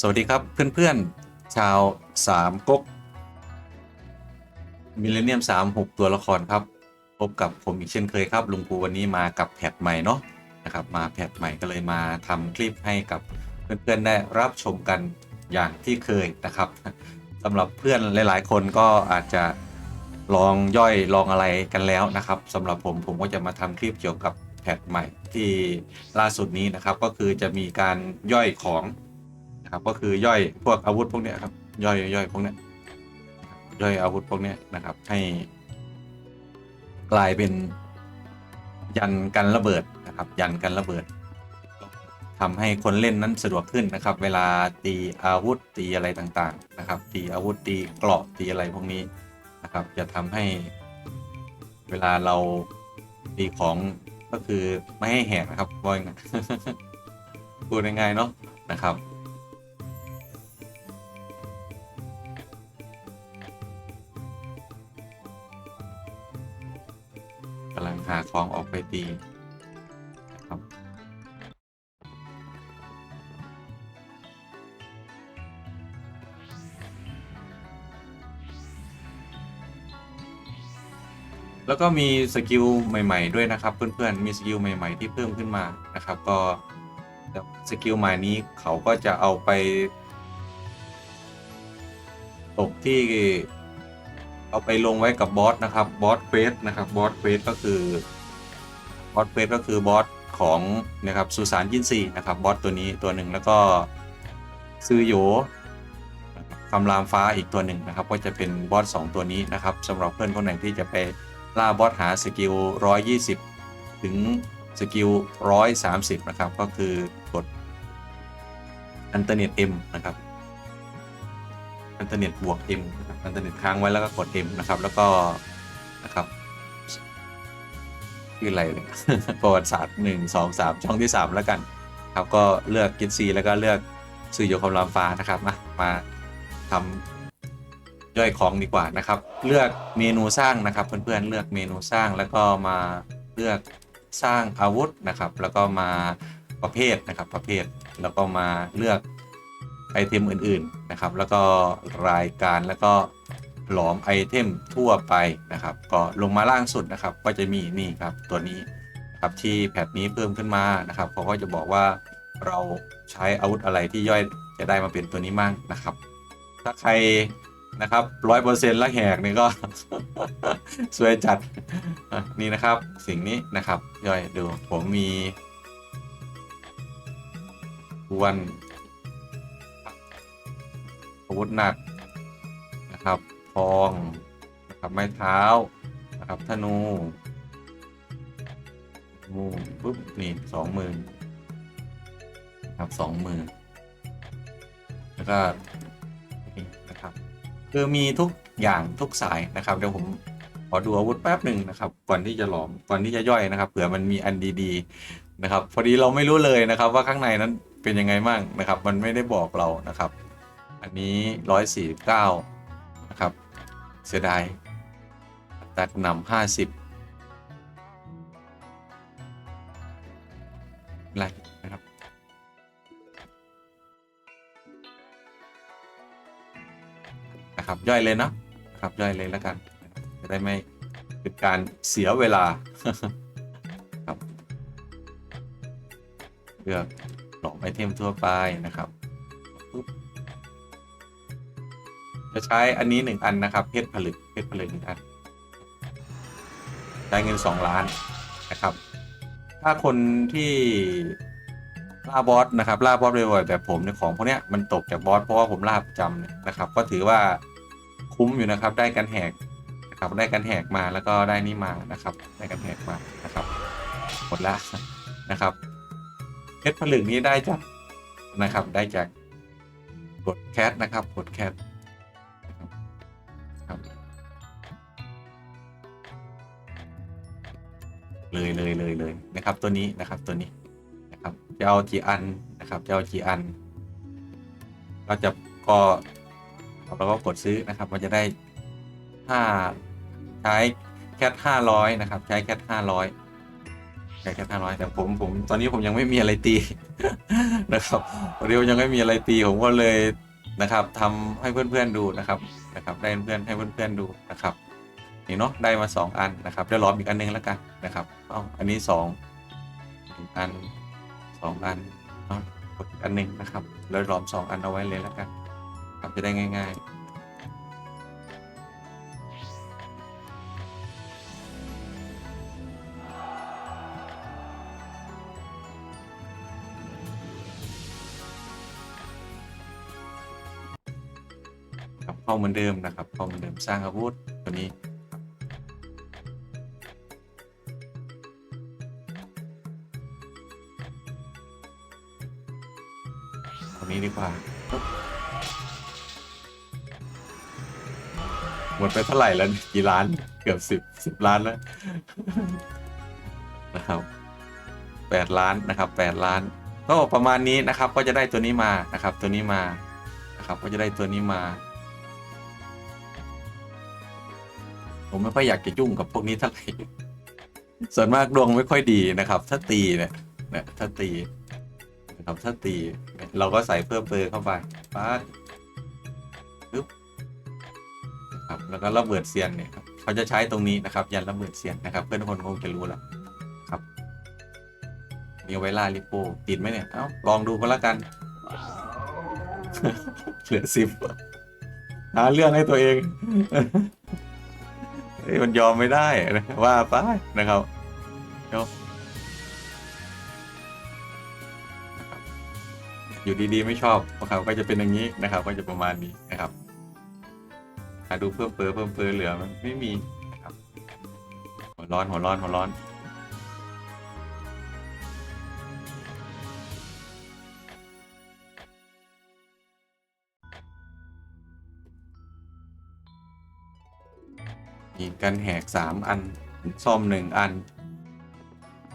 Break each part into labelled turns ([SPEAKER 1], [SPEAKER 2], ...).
[SPEAKER 1] สวัสดีครับเพื่อนๆ ชาวสามก๊กมิเลเนียมสามหกตัวละครครับ พบกับผมอีกเช่นเคยครับ ลุงปูวันนี้มากับแพทใหม่เนาะนะครับมาแพทใหม่ก็เลยมาทำคลิปให้กับเพื่อนๆ ได้รับชมกันอย่างที่เคยนะครับสำหรับเพื่อนหลายๆ คนก็อาจจะลองย่อยลองอะไรกันแล้วนะครับสำหรับผมผมก็จะมาทำคลิปเกี่ยวกับแพทใหม่ที่ล่าสุดนี้นะครับก็คือจะมีการย่อยของ นะครับ ก็คือย่อยพวกอาวุธพวกเนี้ยครับ ย่อยย่อยพวกเนี้ยย่อยอาวุธพวกเนี้ยนะครับ ให้กลายเป็นยันกันระเบิดนะครับ ยันกันระเบิดทำให้คนเล่นนั้นสะดวกขึ้นนะครับ เวลาตีอาวุธตีอะไรต่างๆนะครับ ตีอาวุธตีเกราะตีอะไรพวกนี้นะครับ จะทำให้เวลาเราตีของก็คือไม่ให้แหกนะครับว่าอยนะพูดง่ายๆเนาะนะครับ หาของออกไปตีนะครับแล้วก็มีสกิลใหม่ ๆ ด้วยนะครับ เพื่อนๆ มีสกิลใหม่ ๆ ที่เพิ่มขึ้นมานะครับ ก็สกิลใหม่นี้เขาก็จะเอาไป ตกที่ เอาไปลงไว้กับบอสนะครับบอสเควสนะครับบอสเควสก็คือบอสเควสก็คือบอสของนะครับสุสานยินซีนะครับบอสตัวนี้ตัวหนึ่งแล้วก็ซือโยครับคำรามฟ้าอีกตัวหนึ่งนะครับ ก็จะเป็นบอสสองตัวนี้นะครับสำหรับเพื่อนคนไหนที่จะไปล่าบอสหาสกิล 120 ถึงสกิล 130 นะครับ ก็คือกดอันเทอร์เน็ต M นะครับ อันเทอร์เน็ตบวก M นะครับอันเทอร์เน็ตค้างไว้แล้วก็กด M นะครับ แล้วก็นะครับชื่ออะไรเลย ประวัติศาสตร์หนึ่งสองสามช่องที่สามแล้วกัน ครับก็เลือกกินซีแล้วก็เลือกสื่อโยคำรามฟ้านะครับมามาทำย่อยของดีกว่านะครับ เลือกเมนูสร้างนะครับเพื่อนๆเลือกเมนูสร้างแล้วก็มาเลือกสร้างอาวุธนะครับ แล้วก็มาประเภทนะครับประเภทแล้วก็มาเลือก ไอเทมอื่นๆนะครับ แล้วก็รายการแล้วก็หลอมไอเทมทั่วไปนะครับ ก็ลงมาล่างสุดนะครับ ก็จะมีนี่ครับตัวนี้นะครับที่แพทนี้เพิ่มขึ้นมานะครับเขาก็จะบอกว่าเราใช้อาวุธอะไรที่ย่อยจะได้มาเป็นตัวนี้มั่งนะครับ ถ้าใครนะครับร้อยเปอร์เซ็นต์ละแหกนี่ก็ สวยจัดนี่นะครับสิ่งนี้นะครับย่อยดูผมมีวัน อาวุธหนักนะครับทองนะครับไม้เท้านะครับธนูมูปุ๊บนี่สองหมื่นครับสองหมื่นแล้วก็นี่นะครับ คือมีทุกอย่างทุกสายนะครับเดี๋ยวผมขอดูอาวุธแป๊บหนึ่งนะครับ ก่อนที่จะหลอมก่อนที่จะย่อยนะครับเผื่อมันมีอันดีๆนะครับ พอดีเราไม่รู้เลยนะครับ ว่าข้างในนั้นเป็นยังไงบ้างนะครับ มันไม่ได้บอกเรานะครับ อันนี้ร้อยสี่เก้านะครับ เสียดายตัดนำห้าสิบไรนะครับ นะครับ ย่อยเลยเนาะนะครับ ย่อยเลยแล้วกัน จะได้ไม่เป็นการเสียเวลาครับเลือกหลอกไอเทมทั่วไปนะครับ จะใช้อันนี้หนึ่งอันนะครับเพชรผลึกเพชรผลึกหนึ่งอันได้เงินสองล้านนะครับ ถ้าคนที่ล่าบอสนะครับล่าบอสบ่อยๆแบบผมเนี่ยของพวกเนี้ยมันตกจากบอสเพราะว่าผมล่าประจำเนี่ยนะครับ ก็ถือว่าคุ้มอยู่นะครับ ได้กันแหกนะครับได้กันแหกมาแล้วก็ได้นี่มานะครับ ได้กันแหกมานะครับหมดละนะครับเพชรผลึกนี้ได้จากนะครับ ได้จากกดแคสนะครับกดแคส เลยเลยเลยเลยนะครับ ตัวนี้นะครับตัวนี้นะครับจะเอากี่อันนะครับจะเอากี่อัน ก็จะก็เราก็กดซื้อนะครับ มันจะได้ห้าใช้แค่ห้าร้อยนะครับ ใช้แค่ห้าร้อยใช้แค่ห้าร้อยแต่ผมผมตอนนี้ผมยังไม่มีอะไรตีนะครับเรียวยังไม่มีอะไรตีผมก็เลยนะครับทำให้เพื่อนๆดูนะครับนะครับ ได้เพื่อนให้เพื่อนๆดูนะครับ นี่เนาะได้มาสองอันนะครับเดี๋ยวล้อมอีกอันหนึงแล้วกันนะครับเอ้าอันนี้สองหนึ่งอันสองอันเนาะกดอีกอันหนึ่งนะครับแล้วล้อมสองอันเอาไว้เลยแล้วกันครับจะได้ง่ายๆครับเข้าเหมือนเดิมนะครับเข้าเหมือนเดิมสร้างอาวุธตัวนี้ รับตัวนี้ดีกว่า หมดไปเท่าไหร่แล้วกี่ล้าน เกือบสิบสิบล้านแล้วนะครับแปดล้านนะครับแปดล้านก็ประมาณนี้นะครับ ก็จะได้ตัวนี้มานะครับ ตัวนี้มานะครับ ก็จะได้ตัวนี้มา ผมไม่ค่อยอยากจะยุ่งกับพวกนี้เท่าไหร่ส่วนมากดวงไม่ค่อยดีนะครับ ถ้าตีเนี่ยเนี่ยถ้าตี นะครับถ้าตี เราก็ใส่เพิ่มเติมเข้าไปปั๊บปึ๊บครับแล้วก็ระเบิดเซียนเนี่ยครับเขาจะใช้ตรงนี้นะครับ ยันระเบิดเซียนนะครับ เพื่อนคนคงจะรู้แล้วครับมีไว้ล่าลิโป้ติดไหมเนี่ยเอ้าลองดูก็แล้วกันเหลือสิบหาเรื่องให้ตัวเองเฮ้ยมันยอมไม่ได้นะว่าไปนะครับเดี๋ยว อยู่ดีๆ ไม่ชอบนะครับก็จะเป็นอย่างนี้นะครับ ก็จะประมาณนี้นะครับหาดูเพิ่มเปอเพิ่มเปอเหลือมันไม่มีนะครับหัวร้อนหัวร้อนหัวร้อนยิงกันแหกสามอันซ่อมหนึ่งอัน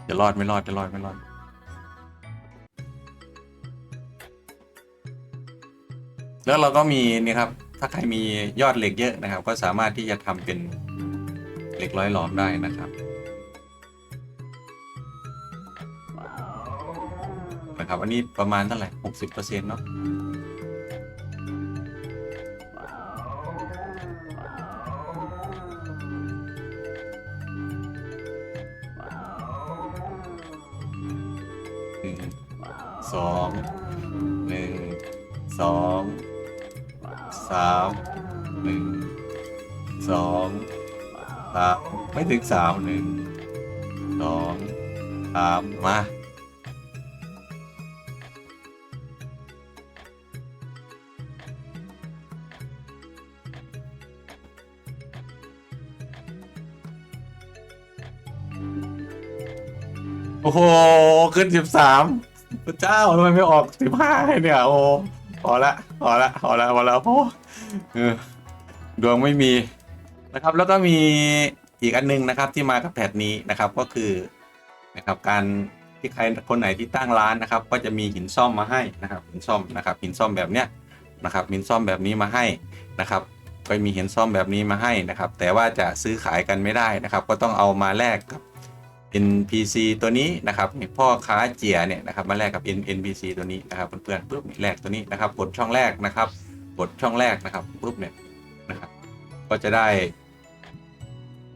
[SPEAKER 1] จะรอดไม่รอดจะรอดไม่รอด แล้วเราก็มีนี่ครับ ถ้าใครมียอดเหล็กเยอะนะครับ ก็สามารถที่จะทำเป็นเหล็กร้อยหลอมได้นะครับนะครับ อันนี้ประมาณเท่าไหร่หกสิบเปอร์เซ็นต์เนาะหนึ่งสองหนึ่งสอง สามหนึ่งสองสามไม่ถึงสามหนึ่งสองสามมาโอ้โห ขึ้นสิบสามพระเจ้าทำไมไม่ออกสิบห้าให้เนี่ย โอ้พอละ พอละพอละพอละพอเออดวงไม่มีนะครับ แล้วก็มีอีกอันนึงนะครับที่มากับแพทนี้นะครับก็คือนะครับการที่ใครคนไหนที่ตั้งร้านนะครับ ก็จะมีหินซ่อมมาให้นะครับหินซ่อมนะครับหินซ่อมแบบเนี้ยนะครับหินซ่อมแบบนี้มาให้นะครับก็มีหินซ่อมแบบนี้มาให้นะครับ แต่ว่าจะซื้อขายกันไม่ได้นะครับ ก็ต้องเอามาแลกกับ NPC ตัวนี้นะครับพ่อค้าเจียเนี่ยนะครับมาแลกกับ N NPC ตัวนี้นะครับเพื่อนๆปุ๊บนี่แลกตัวนี้นะครับกดช่องแรกนะครับกดช่องแรกนะครับปุ๊บเนี่ยนะครับก็จะได้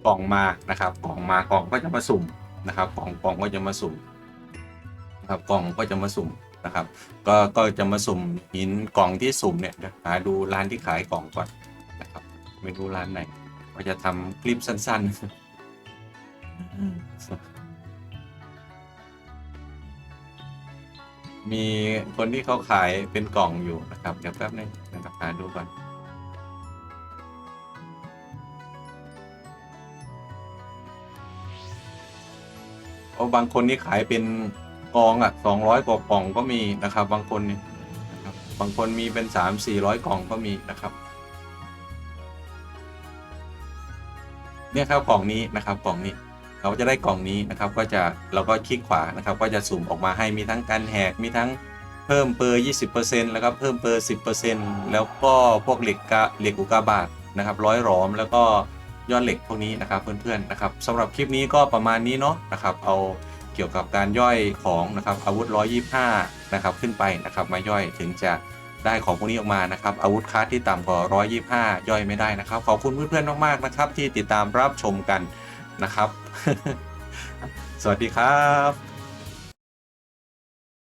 [SPEAKER 1] กล่องมานะครับกล่องมากล่องก็จะมาสุ่มนะครับกล่องกล่องก็จะมาสุ่มนะครับกล่องก็จะมาสุ่มนะครับก็ก็จะมาสุ่มหินกล่องที่สุ่มเนี่ยหาดูร้านที่ขายกล่องก่อนนะครับไม่รู้ร้านไหนก็จะทำคลิปสั้น ๆ มีคนที่เขาขายเป็นกล่องอยู่นะครับ เดี๋ยวแป๊บนึงนะครับหาดูก่อนเพราะบางคนนี่ขายเป็นกองอะสองร้อยกว่ากล่องก็มีนะครับ บางคนนี่นะครับบางคนมีเป็นสามสี่ร้อยกล่องก็มีนะครับ เนี่ยครับกล่องนี้นะครับกล่องนี้ เราก็จะได้กล่องนี้นะครับ ก็จะเราก็คลิกขวานะครับ ก็จะสุ่มออกมาให้มีทั้งการแหกมีทั้งเพิ่มเปอร์20%แล้วก็เพิ่มเปอร์ 10%แล้วก็พวกเหล็กกะเหล็กอุกาบาตนะครับร้อยหลอมแล้วก็ยอดเหล็กพวกนี้นะครับเพื่อนๆนะครับสำหรับคลิปนี้ก็ประมาณนี้เนาะนะครับเอาเกี่ยวกับการย่อยของนะครับอาวุธ 125 นะครับขึ้นไปนะครับมาย่อยถึงจะได้ของพวกนี้ออกมานะครับอาวุธคัสที่ต่ำกว่า 125 ย่อยไม่ได้นะครับ ขอบคุณเพื่อนๆมากๆนะครับที่ติดตามรับชมกัน นะครับ สวัสดีครับ